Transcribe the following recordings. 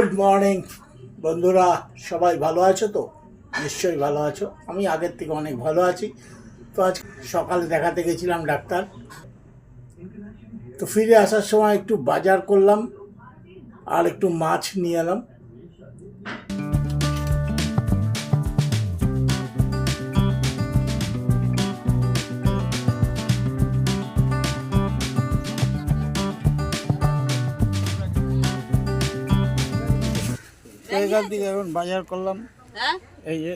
Good morning বন্ধুরা, সবাই ভালো আছো তো? নিশ্চয়ই ভালো আছো। আমি আগের থেকে অনেক ভালো আছি। তো আজ সকালে দেখাতে গেছিলাম ডাক্তার। তো ফিরে আসার সময় একটু বাজার করলাম, আর একটু মাছ নিয়ে এলাম। এখান থেকে এখন বাজার করলাম। হ্যাঁ? এই যে।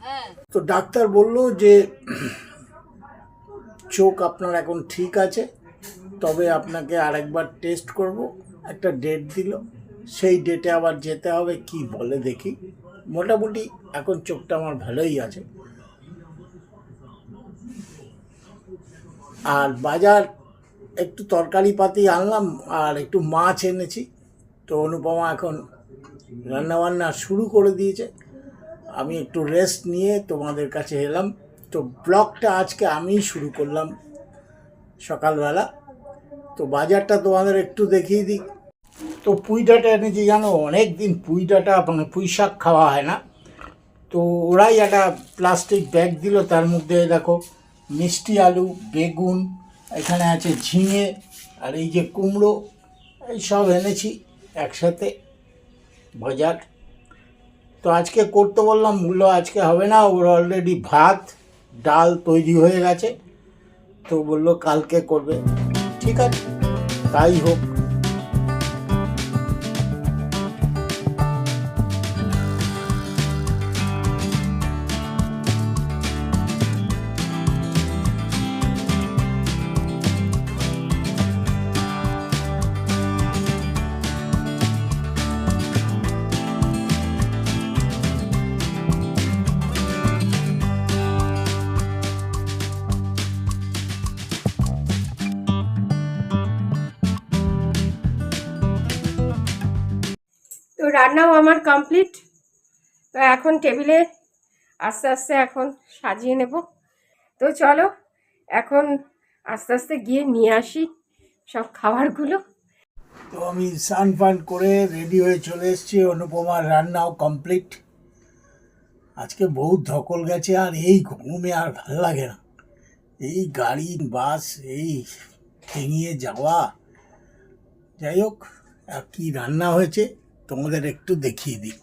হ্যাঁ। তো ডাক্তার বলল যে চোখ আপনার এখন ঠিক আছে তবে আপনাকে আরেকবার টেস্ট করব। একটা ডেট দিল। সেই ডেটে আবার যেতে হবে কি বলে দেখি। মোটামুটি এখন চোখটা আমার ভালোই আছে। আর বাজার একটু তরকারি পাতি আনলাম আর একটু মাছ এনেছি। তো অনুপমা এখন রান্নাবান্না শুরু করে দিয়েছে। আমি একটু রেস্ট নিয়ে তোমাদের কাছে এলাম। তো ব্লগটা আজকে আমিই শুরু করলাম সকালবেলা। তো বাজারটা তোমাদের একটু দেখিয়ে দিই। তো পুঁই ডাঁটা এনেছি, জানো? অনেক দিন পুঁই ডাঁটা মানে পুঁই শাক খাওয়া হয় না। তো ওরাই একটা প্লাস্টিক ব্যাগ দিল, তার মধ্যে দেখো মিষ্টি আলু, বেগুন, এখানে আছে ঝিঙে, আর এই যে কুমড়ো, এই সব এনেছি একসাথে। বাজার। তো আজকে করতে বললাম, মূল্য আজকে হবে না, ওর অলরেডি ভাত, ডাল তৈরি হয়ে গেছে। তো বলল কালকে করবে। ঠিক আছে, তাই হোক। রান্নাও আমার কমপ্লিট তো এখন টেবিলে আস্তে আস্তে এখন সাজিয়ে নেব। তো চলো, এখন আস্তে আস্তে গিয়ে নিয়ে আসি সব খাবারগুলো। তো আমি স্নান ফান করে রেডি হয়ে চলে এসেছি, অনুপমার রান্নাও কমপ্লিট আজকে বহুত ধকল গেছে আর এই ঘুমে আর ভালো লাগে না। এই গাড়ি, বাস, এই ঠেঙিয়ে যাওয়া। যাই হোক, আর কি রান্না হয়েছে? তোমাদের একটু দেখিয়ে দিই।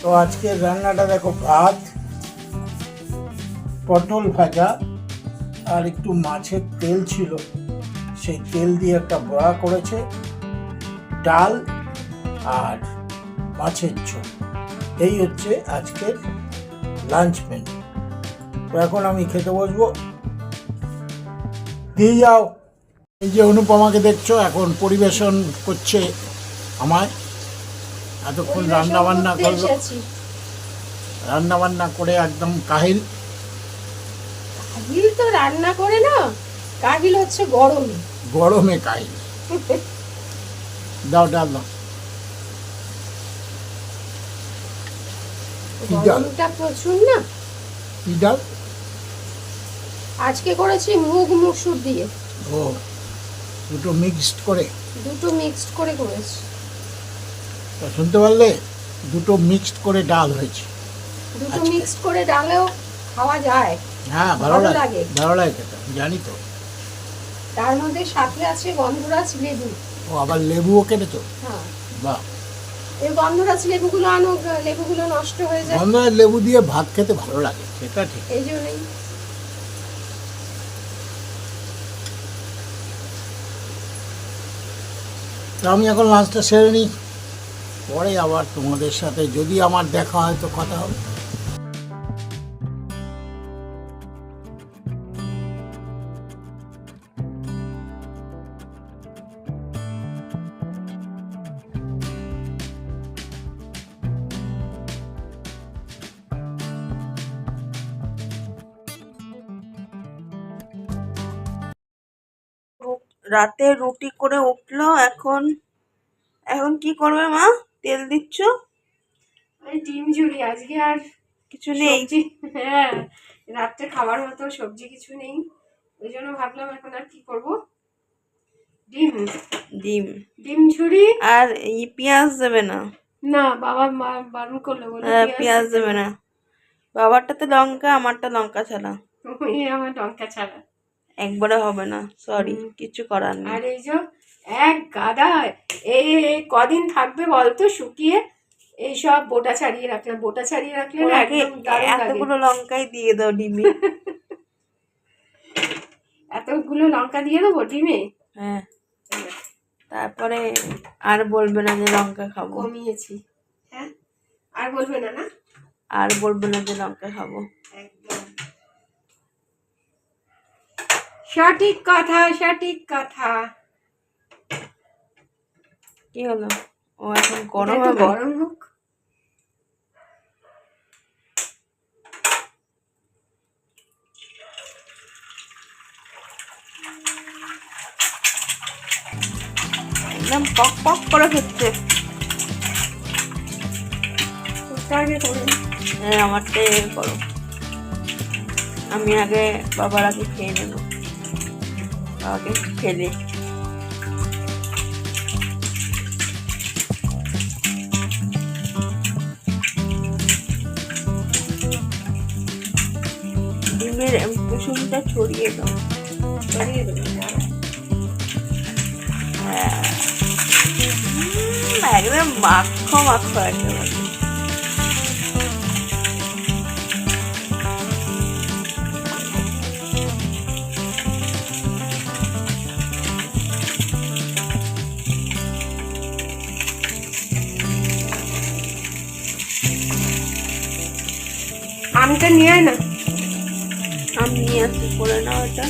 তো আজকের রান্নাটা দেখো ভাত, পটল ভাজা আর একটু মাছের তেল ছিল। সেই তেল দিয়ে একটা বড়া করেছে, ডাল আর মাছের ঝোল। এই হচ্ছে আজকের লাঞ্চ মেনু তো এখন আমি খেতে বসবো। দিয়ে যাও। এই যে অনুপমাকে দেখছ, এখন পরিবেশন করছে আমায় এতক্ষণ রান্না বান্না করতে করল। এসেছি। রান্না বান্না করে একদম কাহিল। কাহিল তো রান্না করে না কাহিল হচ্ছে গরমে। গরমে কাহিল। দাও ডাল দাও। গরমটা প্রচুর না? কি ডাল? আজকে করেছি মুগ মুসুর দিয়ে। ও দুটো মিক্সড করে। দুটো মিক্সড করে করেছি। তা শুনতে পারলে দুটো মিক্সড করে ডাল হয়েছে। দুটো মিক্সড করে ডালেও খাওয়া যায়। হ্যাঁ ভালো লাগে। ভালো লাগে খেতে জানি তো। তার মধ্যে সাথে আছে গন্ধরাজ লেবু। ও আবার লেবুও কেটেছো? হ্যাঁ। বাহ। এই গন্ধরাজ লেবুগুলো আনো লেবুগুলো নষ্ট হয়ে যায়। গন্ধরাজ লেবু দিয়ে ভাত খেতে ভালো লাগে সেটা ঠিক। এই জন্যই। আমি এখন লাঞ্চটা সেরে নিই। পরে আবার তোমাদের সাথে যদি আমার দেখা হয় তো কথা হবে। রাতে রুটি করে উঠল, এখন এখন কি করবে মা? তেল দিচ্ছ? ডিম ঝুড়ি আজকে আর কিছু নেই। হ্যাঁ রাত্রে খাবার মতো সবজি কিছু নেই। ওই জন্য ভাবলাম এখন আর কি করব? ডিম। ডিম। ডিম ঝুড়ি আর পেঁয়াজ দেবে না? না বাবা মা- বারণ করল বলে হ্যাঁ, পেঁয়াজ দেবে না। বাবারটাতে লঙ্কা আমারটা লঙ্কা ছাড়া। আমার লঙ্কা ছাড়া। একবারে হবে না সরি কিছু করার নেই। আর এই যে এক গাদা। এই এই কদিন থাকবে বলতো শুকিয়ে? এই সব বোটা ছাড়িয়ে রাখলাম বোটা ছাড়িয়ে রাখলে না একদম দারুণ এতগুলো লঙ্কাই দিয়ে দাও ডিমে। এতগুলো লঙ্কা দিয়ে দেবো ডিমে? হ্যাঁ। তারপরে আর বলবে না যে লঙ্কা খাব। কমিয়েছি। হ্যাঁ? আর বলবে না না? আর বলবে না যে লঙ্কা খাব। একদম। সঠিক কথা সঠিক কথা। কি হলো? ও এখন গরম গরম হোক। একদম পক পক করে হচ্ছে। আগে হ্যাঁ এর করো আমি আগে বাবার আগে খেয়ে নেব। বাবাকে খেলে ডিমের কুসুমটা ছড়িয়ে দাও। ছড়িয়ে দেবো, দাঁড়া। হ্যাঁ। একদম মাখো মাখো আমটা নিয়ে আয় না। করে নাও এটা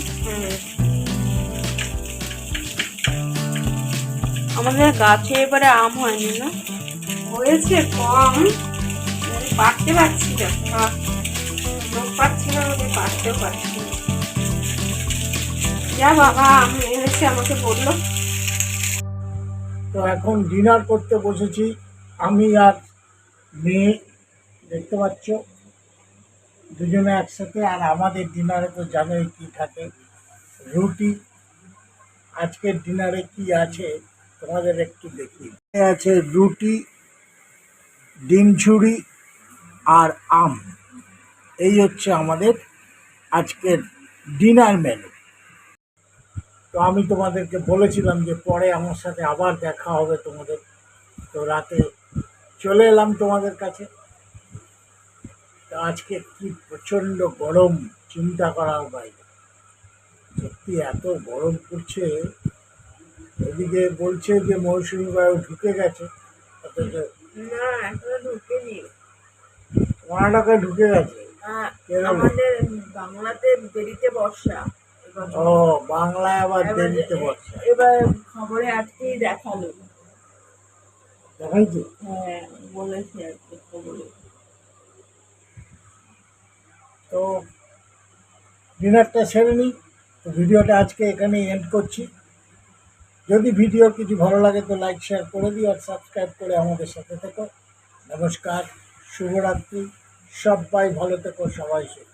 আমাদের গাছে এবারে আম হয়নি না? হয়েছে কম। পারতে পারছি না। লোক পাচ্ছি না আমাকে পারতেও পারছি না। যা বাবা আমি এনেছে আমাকে বলল। তো এখন ডিনার করতে বসেছি। আমি আর মেয়ে দেখতে পাচ্ছ? দুজনে একসাথে, আর আমাদের ডিনারে তো জানোই কি থাকে। রুটি, আজকের ডিনারে কি আছে, তোমাদের একটু দেখি আছে রুটি, ডিম ঝুড়ি আর আম। এই হচ্ছে আমাদের আজকের ডিনার মেনু। তো আমি তোমাদেরকে বলেছিলাম যে পরে আমার সাথে আবার দেখা হবে তোমাদের। তো রাতে চলে এলাম তোমাদের কাছে। আজকে কি প্রচণ্ড গরম চিন্তা করার বাইরে সত্যি এত গরম পড়ছে এদিকে বলছে যে মৌসুমি বায়ু ঢুকে গেছে। অথচ না এখনও ঢুকেনি। কর্ণাটকে ঢুকে গেছে? কেরলে। আমাদের বাংলাতে দেরিতে বর্ষা ও বাংলায় আবার দেরিতে বলছে এবার খবরে আজকেই দেখাল। দেখাই তো হ্যাঁ বলেছে আজকে খবরে। তো ডিনারটা সেরে নিই। তো ভিডিওটা আজকে এখানেই এন্ড করছি। যদি ভিডিও কিছু ভালো লাগে তো লাইক শেয়ার করে দিই আর সাবস্ক্রাইব করে আমাদের সাথে থেকো। নমস্কার, শুভরাত্রি, সবাই ভালো থেকো, সবাই সুখ